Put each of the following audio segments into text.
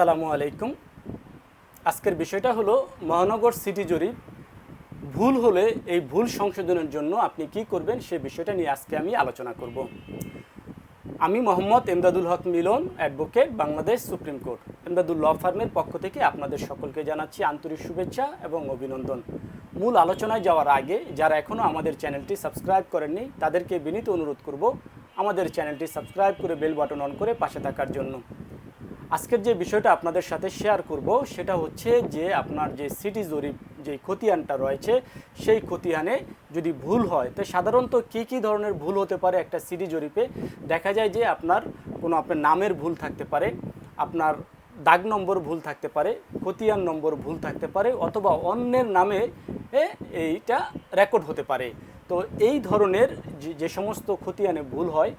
আসসালামু আলাইকুম। আজকের বিষয়টা হলো মহানগর সিটি জরিপ। ভুল হলে এই ভুল সংশোধনের জন্য আপনি কি করবেন সে বিষয়টা নিয়ে আজকে আমি আলোচনা করব। আমি Mohammad Emdadul Haque Milon advocate, Bangladesh supreme court. Emdadul law ফার্মের পক্ষ থেকে আপনাদের সকলকে জানাচ্ছি আন্তরিক শুভেচ্ছা এবং অভিনন্দন। মূল আলোচনায় যাওয়ার আগে, যারা এখনও আমাদের চ্যানেলটি সাবস্ক্রাইব করেননি, তাদেরকে বিনীত অনুরোধ করব আমাদের চ্যানেলটি সাবস্ক্রাইব করে বেল বাটন অন করে পাশে থাকার জন্য। আজকের যে বিষয়টা আপনাদের সাথে শেয়ার করব, সেটা হচ্ছে যে আপনার যে সিটি জরিপ যে খতিয়ানটা রয়েছে, সেই খতিয়ানে যদি ভুল হয়, তো সাধারণত কী কী ধরনের ভুল হতে পারে একটা সিটি জরিপে? দেখা যায় যে আপনার কোনো আপনার নামের ভুল থাকতে পারে, আপনার দাগ নম্বর ভুল থাকতে পারে, খতিয়ান নম্বর ভুল থাকতে পারে, অথবা অন্যের নামে এইটা রেকর্ড হতে পারে। তো এই ধরনের যে- সমস্ত খতিয়ানে ভুল হয়,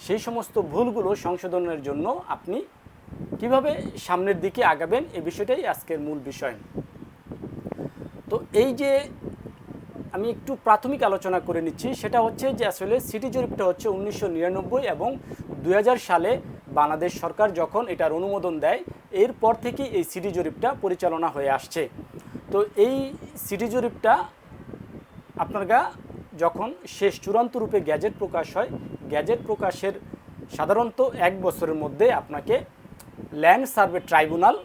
সেই সমস্ত ভুলগুলো সংশোধনের জন্য আপনি কীভাবে সামনের দিকে আগাবেন এই বিষয়টাই আজকের মূল বিষয়। তো এই যে আমি একটু প্রাথমিক আলোচনা করে নিচ্ছি, সেটা হচ্ছে যে আসলে সিটি জরিপটা হচ্ছে উনিশশো নিরানব্বই এবং দুই হাজার সালে বাংলাদেশ সরকার যখন এটার অনুমোদন দেয়, এরপর থেকে এই সিটি জরিপটা পরিচালনা হয়ে আসছে। তো এই সিটি জরিপটা আপনার যখন শেষ চূড়ান্ত রূপে গ্যাজেট প্রকাশ হয়, গ্যাজেট প্রকাশের সাধারণত এক বছরের মধ্যে আপনাকে ল্যান্ড সার্ভে ট্রাইব্যুনাল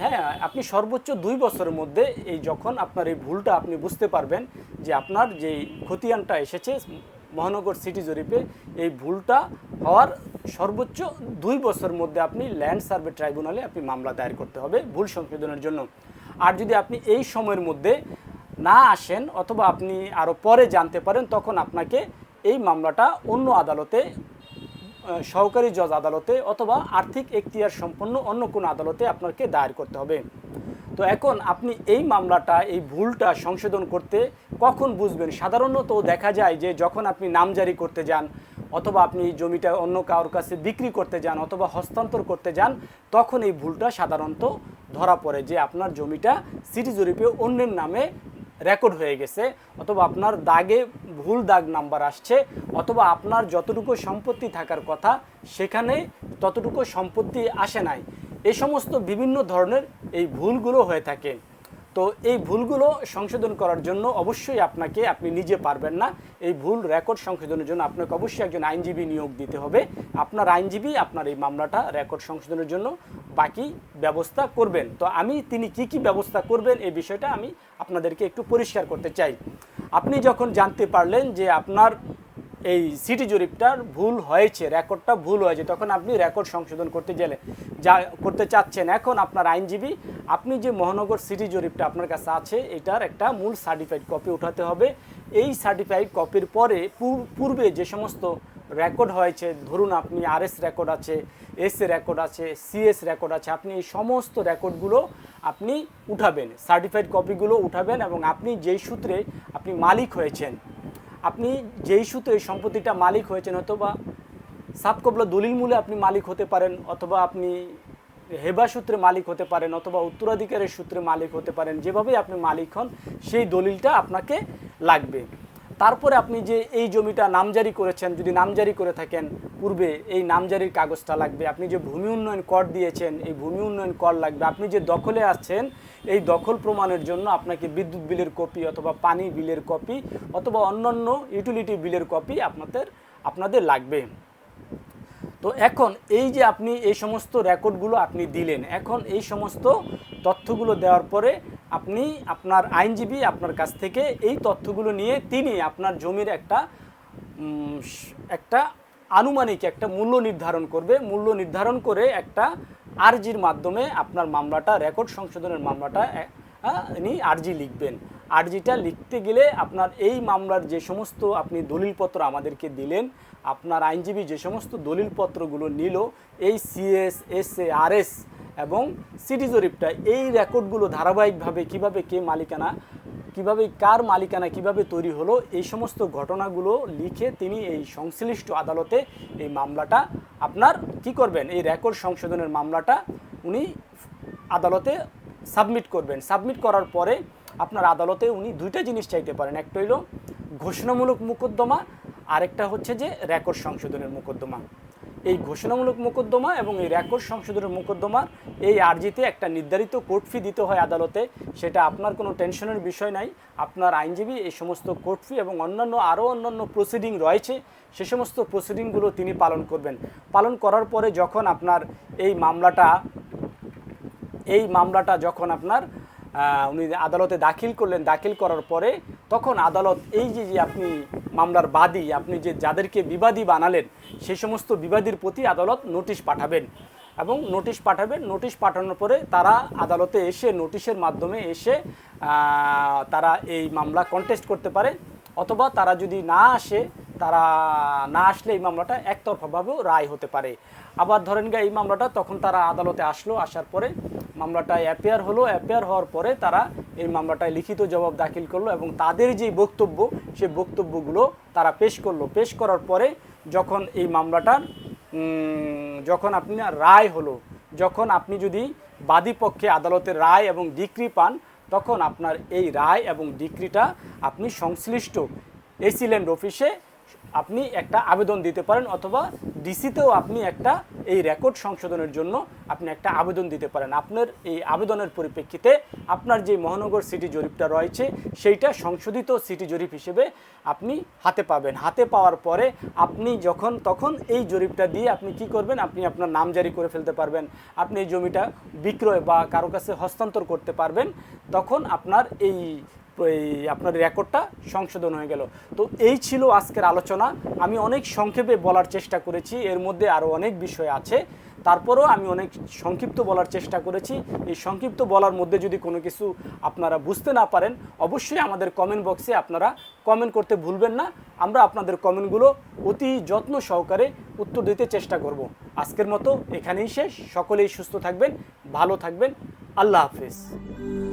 হ্যাঁ আপনি সর্বোচ্চ দুই বছরের মধ্যে এই যখন আপনার এই ভুলটা আপনি বুঝতে পারবেন যে আপনার যেই খতিয়ানটা এসেছে মহানগর সিটি জরিপে, এই ভুলটা হওয়ার সর্বোচ্চ দুই বছরের মধ্যে আপনি ল্যান্ড সার্ভে ট্রাইব্যুনালে আপনি মামলা দায়ের করতে হবে ভুল সংশোধনের জন্য। আর যদি আপনি এই সময়ের মধ্যে না আসেন অথবা আপনি আরও পরে জানতে পারেন, তখন আপনাকে এই মামলাটা অন্য আদালতে সহকারী জজ আদালতে অথবা আর্থিক এখতিয়ার সম্পন্ন অন্য কোনো আদালতে আপনাকে দায়ের করতে হবে। তো এখন আপনি এই মামলাটা, এই ভুলটা সংশোধন করতে কখন বুঝবেন? সাধারণত দেখা যায় যে যখন আপনি নামজারি করতে যান অথবা আপনি জমিটা অন্য কারোর কাছে বিক্রি করতে যান অথবা হস্তান্তর করতে যান, তখন এই ভুলটা সাধারণত ধরা পড়ে যে আপনার জমিটা সিটি জরিপে অন্যের নামে রেকর্ড হয়ে গেছে, অথবা আপনার দাগে ভুল দাগ নাম্বার আসছে, অথবা আপনার যতটুকু সম্পত্তি থাকার কথা, সেখানে ততটুকু সম্পত্তি আসে নাই। এই সমস্ত বিভিন্ন ধরনের এই ভুলগুলো হয়ে থাকে। তো এই ভুলগুলো সংশোধন করার জন্য অবশ্যই আপনাকে, আপনি নিজে পারবেন না। এই ভুল রেকর্ড সংশোধনের জন্য আপনাকে অবশ্যই একজন আইনজীবী নিয়োগ দিতে হবে। আপনার আইনজীবী আপনার এই মামলাটা রেকর্ড সংশোধনের জন্য বাকি ব্যবস্থা করবেন। তো আমি, তিনি কি কি ব্যবস্থা করবেন এই বিষয়টা আমি আপনাদেরকে একটু পরিষ্কার করতে চাই। আপনি যখন জানতে পারলেন যে আপনার এই সিটি জরিপটার ভুল হয়েছে, রেকর্ডটা ভুল হয়েছে, তখন আপনি রেকর্ড সংশোধন করতে গেলে যা করতে চাচ্ছেন, এখন আপনার আইনজীবী, আপনি যে মহানগর সিটি জরিপটা আপনার কাছে আছে, এটার একটা মূল সার্টিফাইড কপি উঠাতে হবে। এই সার্টিফাইড কপির পরে পূর- পূর্বে যে সমস্ত রেকর্ড হয়েছে। ধরুন আপনি আরএস রেকর্ড আছে এস রেকর্ড আছে সিএস রেকর্ড আছে, আপনি এই সমস্ত রেকর্ডগুলো আপনি উঠাবেন সার্টিফাইড কপিগুলো উঠাবেন এবং আপনি যেই সূত্রে আপনি মালিক হয়েছেন, আপনি যেই সূত্রে সম্পত্তিটা মালিক হয়েছেন, অথবা সাবকবলা দলিল মূলে আপনি মালিক হতে পারেন, অথবা আপনি হেবা সূত্রে মালিক হতে পারেন, অথবা উত্তরাধিকারের সূত্রে মালিক হতে পারেন, যেভাবেই আপনি মালিক হন, সেই দলিলটা আপনাকে লাগবে। তারপরে আপনি যে এই জমিটা নামজারি করেছেন, যদি নামজারি করে থাকেন, পূর্বে এই নামজারির কাগজটা লাগবে। আপনি যে ভূমি উন্নয়ন কর দিয়েছেন, এই ভূমি উন্নয়ন কর লাগবে। আপনি যে দখলে আছেন, এই দখল প্রমাণের জন্য আপনাকে বিদ্যুৎ বিলের কপি অথবা পানি বিলের কপি অথবা অন্যান্য ইউটিলিটি বিলের কপি আপনাদের আপনাদের লাগবে। তো এখন এই যে আপনি এই সমস্ত রেকর্ডগুলো আপনি দিলেন, এখন এই সমস্ত তথ্যগুলো দেওয়ার পরে আপনি আপনার আইনজীবী আপনার কাছ থেকে এই তথ্যগুলো নিয়ে তিনি আপনার জমির একটা একটা আনুমানিক একটা মূল্য নির্ধারণ করবে। মূল্য নির্ধারণ করে একটা আরজির মাধ্যমে আপনার মামলাটা, রেকর্ড সংশোধনের মামলাটা ইনি আরজি লিখবেন। আরজিটা লিখতে গেলে আপনার এই মামলার যে সমস্ত আপনি দলিলপত্র আমাদেরকে দিলেন, আপনার আইনজীবী যে সমস্ত দলিলপত্রগুলো নিল, এই CS S A, R S এবং সিটি জরিপটা, এই রেকর্ডগুলো ধারাবাহিকভাবে কীভাবে কে মালিকানা, কীভাবে কার মালিকানা, কীভাবে তৈরি হলো, এই সমস্ত ঘটনাগুলো লিখে তিনি এই সংশ্লিষ্ট আদালতে এই মামলাটা, আপনার কি করবেন? এই রেকর্ড সংশোধনের মামলাটা উনি আদালতে সাবমিট করবেন। সাবমিট করার পরে আপনার আদালতে উনি দুইটা জিনিস চাইতে পারেন। একটা হইল ঘোষণামূলক মোকদ্দমা, আরেকটা হচ্ছে যে রেকর্ড সংশোধনের মোকদ্দমা। এই ঘোষণামূলক মোকদ্দমা এবং এই রেকর্ড সংশোধনের মোকদ্দমা, এই আর্জিতে একটা নির্ধারিত কোর্ট ফি দিতে হয় আদালতে। সেটা আপনার কোনো টেনশনের বিষয় নাই। আপনার আইনজীবী এই সমস্ত কোর্ট ফি এবং অন্যান্য আরও অন্যান্য প্রসিডিং রয়েছে, সে সমস্ত প্রসিডিংগুলো তিনি পালন করবেন। পালন করার পরে যখন আপনার এই মামলাটা এই মামলাটা যখন আপনার উনি আদালতে দাখিল করলেন, দাখিল করার পরে তখন আদালত এই যে যে আপনি মামলার বাদী, আপনি যে যাদেরকে বিবাদী বানালেন সেই সমস্ত বিবাদীর প্রতি আদালত নোটিশ পাঠাবেন। এবং নোটিশ পাঠাবেন, নোটিশ পাঠানোর পরে তারা আদালতে এসে নোটিশের মাধ্যমে এসে তারা এই মামলা কন্টেস্ট করতে পারে। অথবা তারা যদি না আসে, তারা না আসলে এই মামলাটা একতরফাভাবেও রায় হতে পারে। আবার ধরেন গা এই মামলাটা তখন তারা আদালতে আসলো, আসার পরে মামলাটা অ্যাপেয়ার হলো অ্যাপেয়ার হওয়ার পরে তারা এই মামলাটায় লিখিত জবাব দাখিল করল এবং তাদের যে বক্তব্য সেই বক্তব্যগুলো তারা পেশ করল। পেশ করার পরে যখন এই মামলাটার যখন আপনি রায় হলো, যখন আপনি যদি বাদী পক্ষে আদালতের রায় এবং ডিক্রি পান, তখন আপনার এই রায় এবং ডিক্রিটা আপনি সংশ্লিষ্ট এসিল্যান্ড অফিসে আপনি একটা আবেদন দিতে পারেন অথবা ডিসিতেও আপনি একটা এই রেকর্ড সংশোধনের জন্য আপনি একটা আবেদন দিতে পারেন। আপনার এই আবেদনের পরিপ্রেক্ষিতে আপনার যে মহানগর সিটি জরিপটা রয়েছে, সেইটা সংশোধিত সিটি জরিপ হিসেবে আপনি হাতে পাবেন। হাতে পাওয়ার পরে আপনি যখন, তখন এই জরিপটা দিয়ে আপনি কি করবেন? আপনি আপনার নাম জারি করে ফেলতে পারবেন। আপনি এই জমিটা বিক্রয় বা কারও কাছে হস্তান্তর করতে পারবেন। তখন আপনার এই এই আপনার রেকর্ডটা সংশোধন হয়ে গেল। তো এই ছিল আজকের আলোচনা। আমি অনেক সংক্ষেপে বলার চেষ্টা করেছি। এর মধ্যে আরও অনেক বিষয় আছে। তারপরেও আমি অনেক সংক্ষিপ্ত বলার চেষ্টা করেছি। এই সংক্ষিপ্ত বলার মধ্যে যদি কোনো কিছু আপনারা বুঝতে না পারেন, অবশ্যই আমাদের কমেন্ট বক্সে আপনারা কমেন্ট করতে ভুলবেন না। আমরা আপনাদের কমেন্টগুলো অতি যত্ন সহকারে উত্তর দিতে চেষ্টা করব। আজকের মতো এখানেই শেষ। সকলেই সুস্থ থাকবেন, ভালো থাকবেন। আল্লাহ হাফিজ।